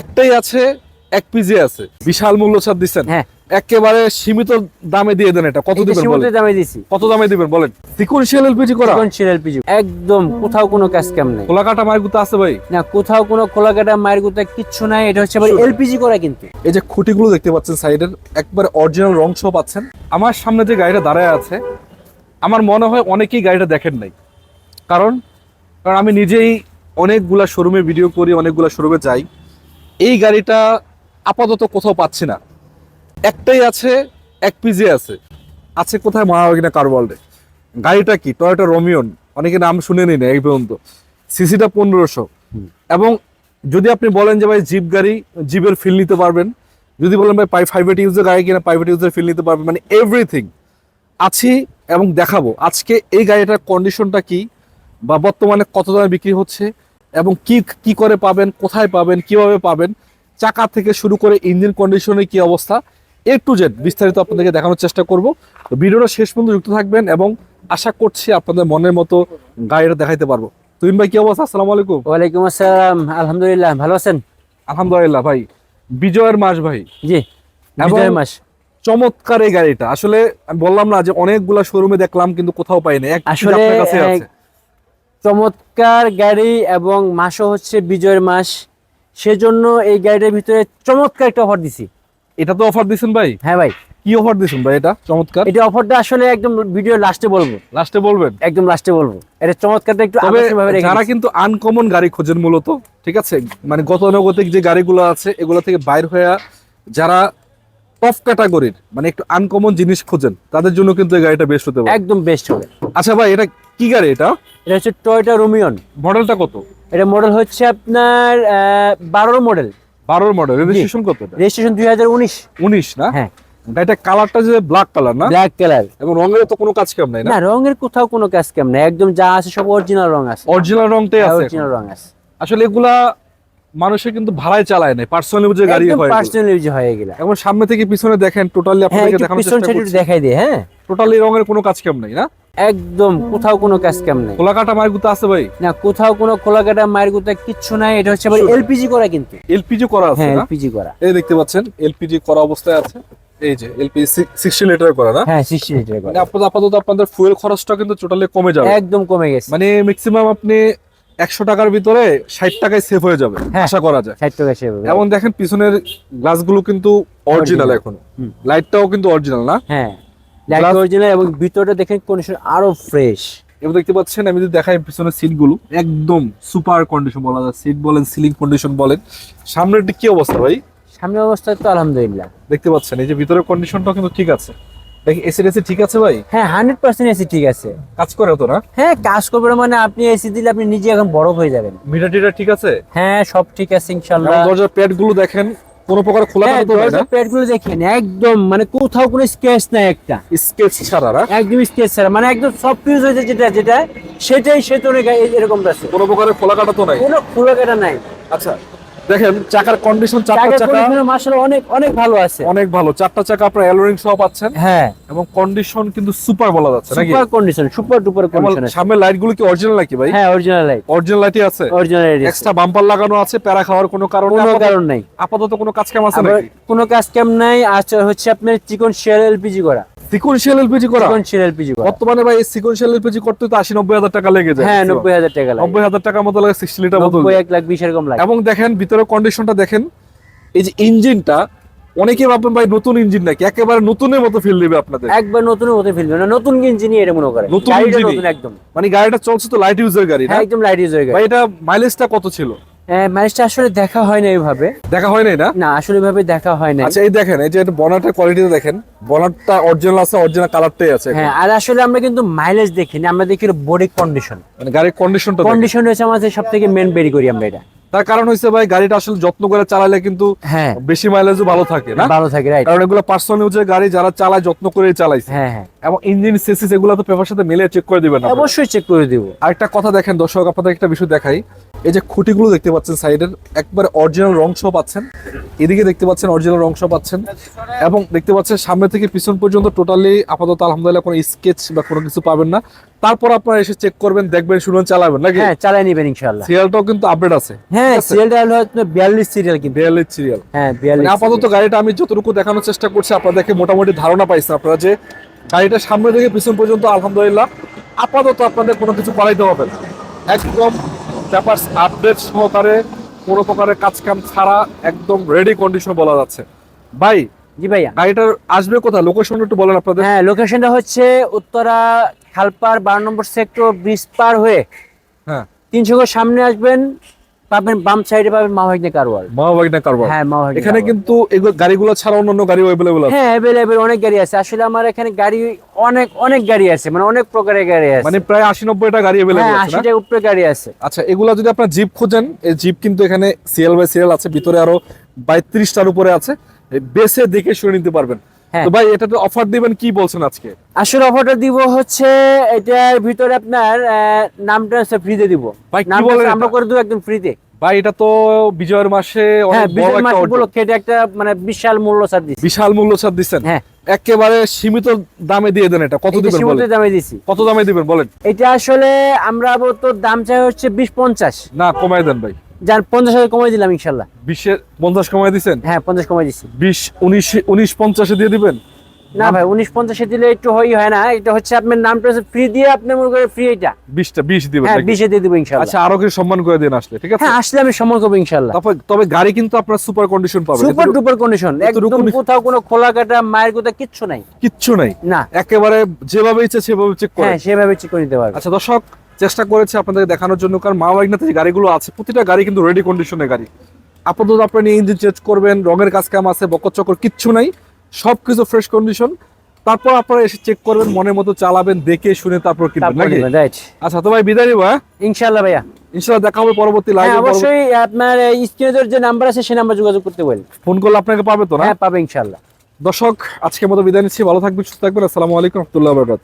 একটাই আছে এক পিজি আছে। বিশাল মূল্য ছাড় দিচ্ছেন। হ্যাঁ। একেবারে সীমিত দামে দিয়ে দেন এটা। কত দিবেন সীমিত দামে দিছি। কত দামে দিবেন বলেন? সিকুয়েন্সিয়াল এলপিজি করা? সিকোয়েন্সিয়াল এলপিজি একদম কোথাও কোনো কাজ কাম নাই। কোলাকাটা মার্গুতো আছে ভাই? না কোথাও কোনো খোলাকাটা মায়ের কোথাও কিচ্ছু নাই। এটা হচ্ছে আবার এলপিজি করা কিন্তু। এই যে খুঁটিগুলো দেখতে পাচ্ছেন সাইডের একবারে অরিজিনাল রং সহ পাচ্ছেন। আমার সামনে যে গাড়িটা দাঁড়ায় আছে আমার মনে হয় অনেকেই গাড়িটা দেখেন নাই। কারণ কারণ আমি নিজেই অনেকগুলা শোরুমে ভিডিও করি অনেকগুলা শোরুমে যাই। এই গাড়িটা আপাতত কোথাও পাচ্ছি না। একটাই আছে, এক পিজি আছে। আছে কোথায় মহাবিনা কার ওয়ার্ল্ডে গাড়িটা কি? টয়োটা রোমিয়ন অনেকে নাম শুনেনি না এই পর্যন্ত। সিসিটা পনেরোশো। এবং যদি আপনি বলেন যে ভাই জিপ গাড়ি জিপের ফিল নিতে পারবেন, যদি বলেন ভাই প্রাইভেট ইউজের গাড়ি কিনা প্রাইভেট ইউজের ফিল নিতে পারবেন মানে এভরিথিং আছি এবং দেখাবো। আজকে এই গাড়িটার কন্ডিশনটা কি? বা বর্তমানে কত দামে বিক্রি হচ্ছে? এবং কি কি করে পাবেন কোথায় পাবেন কীভাবে পাবেন চাকা থেকে শুরু করে ইঞ্জিন কন্ডিশনের কি অবস্থা এ টু জেড বিস্তারিত আপনাদেরকে দেখানোর চেষ্টা করব। ভিডিওটা শেষ পর্যন্ত যুক্ত থাকবেন এবং আশা করছি আপনাদের মনের মতো গাড়িটা দেখাইতে পারব। তুমিন ভাই কি অবস্থা? আসসালামু আলাইকুম। ওয়ালাইকুম আসসালাম। আলহামদুলিল্লাহ ভালো আছেন? আলহামদুলিল্লাহ ভাই। বিজয়ের মাস ভাই। জি এবং- বিজয় মাস। চমৎকার এই গাড়িটা। আসলে আমি বললাম না যে অনেকগুলা শোরুমে দেখলাম কিন্তু কোথাও পাইনি। আসলে, আপনার কাছে এক- আছে চমৎকার গাড়ি এবং মাসও হচ্ছে বিজয়ের মাস। সেজন্য এই গাড়িটার ভিতরে চমৎকার একটা অফার দিছি। এটা তো অফার দিছেন ভাই? হ্যাঁ ভাই। কি অফার দিছেন ভাই এটা? চমৎকার। এটা অফারটা আসলে একদম ভিডিও লাস্টে বলব। লাস্টে বলবেন? একদম লাস্টে বলব। এটা চমৎকারটা একটু আকর্ষণীয়ভাবে যারা কিন্তু আনকমন গাড়ি খোঁজেন মূলত ঠিক আছে? মানে গতানুগতিক যে গাড়িগুলো আছে এগুলো থেকে বাইর হয়ে যারা টপ ক্যাটাগরির মানে একটু আনকমন জিনিস খোঁজেন তাদের জন্য কিন্তু এই গাড়িটা বেস্ট হতে পারে। একদম বেস্ট হবে। আচ্ছা ভাই এটা কি গাড়ি এটা? এটা হচ্ছে টয়টা রোমিয়ন মডেলটা কত? এটা মডেল হচ্ছে আপনার বারোর মডেল বারোর মডেল রেজিস্ট্রেশন কত এটা? রেজিস্ট্রেশন দুই হাজার উনিশ। উনিশ না? হ্যাঁ। এটা কালারটা যে ব্ল্যাক কালার না? ব্ল্যাক কালার এবং রঙের তো কোনো কাজ কাম নাই না? না রঙের কোথাও কোনো কাজ কাম নাই। একদম যা আছে সব অরিজিনাল রং আছে। অরিজিনাল রংটাই আছে অরিজিনাল রং আছে। আসলে এগুলা মানুষে কিন্তু ভাড়ায় চালায় না পার্সোনালি বুঝে গাড়ি হয় পার্সোনাল ইউজ হয়ে গেল। এখন সামনে থেকে পিছনে দেখেন টোটালি হ্যাঁ আপনাদেরকে দেখানোর চেষ্টা করছি। দেখাই দিয়ে হ্যাঁ। টোটালি রঙের কোনো কাজ কাম নাই না? একদম কোথাও কোনো কাজ কাম নাই। কোলাকাটা মার্গুতো আছে ভাই? না কোথাও কোনো কোলাকাটা মায়ের কোথাও কিচ্ছু নাই এটা হচ্ছে ভাই এলপিজি করা কিন্তু। এলপিজি করা আছে হ্যাঁ না? এলপিজি করা। এই দেখতে পাচ্ছেন এলপিজি করা অবস্থায় আছে। এই যে লিটার করা না? হ্যাঁ লিটার মানে করা। আপাতত আপনাদের ফুয়েল খরচটা কিন্তু টোটালি কমে যাবে। একদম কমে গেছে। মানে ম্যাক্সিমাম আপনি একশো টাকার ভিতরে ষাট টাকায় সেভ হয়ে যাবে হ্যাঁ। আশা করা যায়। ষাট টাকা সেভাবে এবং দেখেন পিছনের গ্লাসগুলো কিন্তু অরিজিনাল এখন। লাইটটাও কিন্তু অরিজিনাল না? হ্যাঁ। লাইট অরিজিনাল এবং ভিতরটা দেখেন কন্ডিশন আরও ফ্রেশ এবং দেখতে পাচ্ছেন আমি যদি দেখাই পিছনের সিটগুলো একদম সুপার কন্ডিশন বলা যায়। সিট বলেন সিলিং কন্ডিশন বলেন। সামনের দিক কি অবস্থা ভাই? সামনের অবস্থা তো আলহামদুলিল্লাহ। দেখতে পাচ্ছেন এই যে ভিতরের কন্ডিশনটাও কিন্তু ঠিক আছে। দেখি এসি ঠিক আছে ভাই? হ্যাঁ হান্ড্রেড পার্সেন্ট এসি ঠিক আছে। কাজ করে তো না? হ্যাঁ কাজ করবে না মানে আপনি এসি দিলে আপনি নিজে এখন বড় হয়ে যাবেন। মিটার টিটার ঠিক আছে? হ্যাঁ সব ঠিক আছে ইনশাল্লাহ দরজার প্যাডগুলো দেখেন কোনো প্রকার খোলা হ্যাঁ কাটা তো না? দরজার প্যাডগুলো দেখেন একদম মানে কোথাও কোনো স্কেচ নাই একটা। স্কেচ ছাড়া না? একদম স্কেচ ছাড়া মানে একদম সব ফিউজ হয়েছে যেটা যেটা সেটাই সে তো এরকম আছে। কোনো প্রকারের খোলা কাটা তো নাই? কোনো খোলাকাটা নাই। আচ্ছা দেখেন চাকার কন্ডিশন চারটা চাকা অনেক অনেক ভালো আছে। অনেক ভালো। চারটা চাকা আপনার অ্যালোরিং সহ পাচ্ছেন। হ্যাঁ। এবং কন্ডিশন কিন্তু সুপার বলা যাচ্ছে নাকি? Super condition super duper condition আছে। সামনের লাইটগুলো কি অরিজিনাল নাকি ভাই? হ্যাঁ অরিজিনাল লাইট অরিজিনাল লাইটই আছে? অরিজিনাল এক্সট্রা বাম্পার লাগানো আছে প্যারা খাওয়ার কোনো কারণ কোনো। কারণ নাই। আপাতত কোনো কাজ কাম আছে নাকি? কোনো কাজ কাম নাই আচ্ছা হচ্ছে আপনার চিকন শেয়ার এলপিজি করা। সিকোয়েন্সিয়াল এলপিজি করা? চিকন শেয়ার এলপিজি করা। বর্তমানে ভাই এই সিকোয়েন্সিয়াল এলপিজি করতে তো টাকা লেগে যায় হ্যাঁ টাকা লাগে। টাকার মতো লাগে লিটার বোতল লাখ বিশ এরকম লাগে। এবং দেখেন ভিতরের কন্ডিশনটা দেখেন এই যে ইঞ্জিনটা অনেকে ভাববেন ভাই নতুন ইঞ্জিন নাকি? একেবারে নতুনের মতো ফিল দিবে আপনাদের। একবার নতুন হতে ফেলবে না নতুন ইঞ্জিনই এটা মনে করে নতুন? নতুন একদম। মানে গাড়িটা চলছে তো লাইট ইউজের গাড়ি না? হ্যাঁ একদম লাইট ইউজ ভাই গেছে এটা মাইলেজটা কত ছিল? ম্যাচটা আসলে দেখা হয় না এইভাবে। দেখা হয় না না আসলে ভাবে দেখা হয় না আচ্ছা এই দেখেন এই যে বনাটের কোয়ালিটিটা দেখেন বনাটটা অরিজিনাল আছে অরিজিনাল কালারটাই আছে হ্যাঁ আর আসলে আমরা কিন্তু মাইলেজ দেখি না আমরা দেখি বডি কন্ডিশন মানে গাড়ির কন্ডিশনটা কন্ডিশন হচ্ছে আমাদের সব থেকে মেন বেরি করি আমরা এটা। তার কারণ হচ্ছে ভাই গাড়িটা আসলে যত্ন করে চালালে কিন্তু হ্যাঁ। বেশি মাইলেজও ভালো থাকে না? ভালো থাকে রাইট কারণ এগুলো পার্সোনাল ইউজের গাড়ি যারা চালায় যত্ন করে চালাইছে। হ্যাঁ হ্যাঁ। এবং ইঞ্জিন সিসিস এগুলো তো পেপার সাথে মিলে চেক করে দিবেন। অবশ্যই চেক করে দিব। আরেকটা কথা দেখেন দর্শক আপনাদের একটা বিষয় দেখাই। এই যে খুঁটিগুলো দেখতে পাচ্ছেন সাইডের একবারে অরিজিনাল রং সহ পাচ্ছেন। এদিকে দেখতে পাচ্ছেন অরিজিনাল রং সহ পাচ্ছেন। এবং দেখতে পাচ্ছেন সামনে থেকে পিছন পর্যন্ত টোটালি আপাতত আলহামদুলিল্লাহ কোনো স্কেচ বা কোনো কিছু পাবেন না। তারপর আপনারা এসে চেক করবেন দেখবেন শুনবেন চালাবেন নাকি? হ্যাঁ চালাই নিবেন ইনশাল্লাহ সিরিয়ালটাও কিন্তু আপডেট আছে। হ্যাঁ সিরিয়ালটা হলো বিয়াল্লিশ সিরিয়াল কিন্তু। বিয়াল্লিশ সিরিয়াল হ্যাঁ বিয়াল্লিশ মানে আপাতত গাড়িটা আমি যতটুকু দেখানোর চেষ্টা করছি আপনাদেরকে মোটামুটি ধারণা পাইছেন আপনারা যে গাড়িটা সামনে থেকে পিছন পর্যন্ত আলহামদুলিল্লাহ আপাতত আপনাদের কোনো কিছু পালাইতে হবে না। একদম ব্যাপার আপডেট সহকারে কোনো প্রকারের কাজকাম ছাড়া একদম রেডি কন্ডিশন বলা যাচ্ছে। ভাই জি ভাইয়া। গাড়িটা আসবে কোথায়? লোকেশন একটু বলেন আপনাদের। হ্যাঁ লোকেশনটা হচ্ছে উত্তরা খালপার বারো নম্বর সেক্টর ব্রিজ পার হয়ে হ্যাঁ। তিনশো সামনে আসবেন পাবেন বাম সাইডে পাবেন কারওয়ার কারবার হ্যাঁ এখানে কিন্তু এগুলো গাড়িগুলো ছাড়া অন্য অন্য গাড়ি অ্যাভেলেবল আছে। হ্যাঁ অ্যাভেলেবেল অনেক গাড়ি আছে। আসলে আমার এখানে গাড়ি অনেক অনেক গাড়ি আছে মানে অনেক প্রকারের গাড়ি আছে। মানে প্রায় আশি নব্বইটা গাড়ি অ্যাভেলেবল হ্যাঁ আছে না? আশিটার উপরে গাড়ি আছে। আচ্ছা এগুলা যদি আপনার জিপ খোঁজেন এই জিপ কিন্তু এখানে সিএল বাই সিএল আছে ভিতরে আরও বাইত্রিশটার উপরে আছে। বেসে দেখে শুনে নিতে পারবেন। তো ভাই এটাতে অফার দিবেন কি বলছেন আজকে? আসলে অফারটা দিব হচ্ছে এটার ভিতরে আপনার নামটা হচ্ছে ফ্রিতে দিব। ভাই, কি বলেন আমরা করে দেবো একদম ফ্রিতে ভাই এটা তো বিজয়ের মাসে হ্যাঁ অনেক বড় বিজয় একটা উপলক্ষে এটা একটা মানে বিশাল মূল্য ছাড় দিচ্ছি। বিশাল মূল্য ছাড় দিচ্ছেন? হ্যাঁ। একেবারে সীমিত দামে দিয়ে দেন এটা। কত এটা দিবেন সীমিত বলেন? দামে দিছি কত দামে দিবেন বলেন? এটা আসলে আমরা আপাতত দাম চাই হচ্ছে বিশ পঞ্চাশ। না কমাই দেন ভাই। যার পঞ্চাশ হাজার কমাই দিলাম ইনশাল্লাহ। বিশের পঞ্চাশ কমাই দিচ্ছেন হ্যাঁ পঞ্চাশ কমাই দিছি। বিশ উনিশ উনিশ পঞ্চাশে দিয়ে দিবেন? না ভাই উনিশ পঞ্চাশে দিলে একটু হই হয় না। এটা হচ্ছে আপনার নামটা ফ্রি দিয়ে আপনি মনে করেন ফ্রি এটা। বিশটা বিশ দিবেন হ্যাঁ বিশে দিয়ে দেবো ইনশাল্লাহ। আচ্ছা আরও কিছু সম্মান করে দিন আসলে ঠিক আছে? হ্যাঁ আসলে আমি সম্মান করব ইনশাল্লাহ। তবে গাড়ি কিন্তু আপনার সুপার কন্ডিশন পাবেন। সুপার ডুপার কন্ডিশন একদম কোথাও কোনো খোলা কাটা মায়ের কোথাও কিচ্ছু নাই। কিচ্ছু নাই? না। একেবারে যেভাবে ইচ্ছে সেভাবে চেক করে হ্যাঁ সেভাবে চেক করে নিতে পারবে আচ্ছা দর্শক চেষ্টা করেছে আপনাদের দেখানোর জন্য কারণ মা বাগনাতে যে গাড়িগুলো আছে প্রতিটা গাড়ি কিন্তু রেডি কন্ডিশনের গাড়ি। আপাতত আপনি ইঞ্জিন চেঞ্জ করবেন রঙের কাজ কাম আছে বকর চকর কিচ্ছু নাই সব কিছু ফ্রেশ কন্ডিশন তারপর আপনারা এসে চেক করবেন মনের মতো চালাবেন দেখে শুনে তারপর কিনবেন নাকি? আচ্ছা তো ভাই বিদায় নিবো হ্যাঁ? ইনশাল্লাহ ভাইয়া। ইনশাল্লাহ দেখা হবে পরবর্তী লাইভে অবশ্যই আপনার স্ক্রিনে যে নাম্বার আছে সেই নাম্বার যোগাযোগ করতে বলেন ফোন করলে আপনাকে পাবে তো না? হ্যাঁ পাবে ইনশাল্লাহ দর্শক আজকের মতো বিদায় নিচ্ছি ভালো থাকবেন সুস্থ থাকবেন আসসালামু আলাইকুম রহমতুল্লাহ বরকাত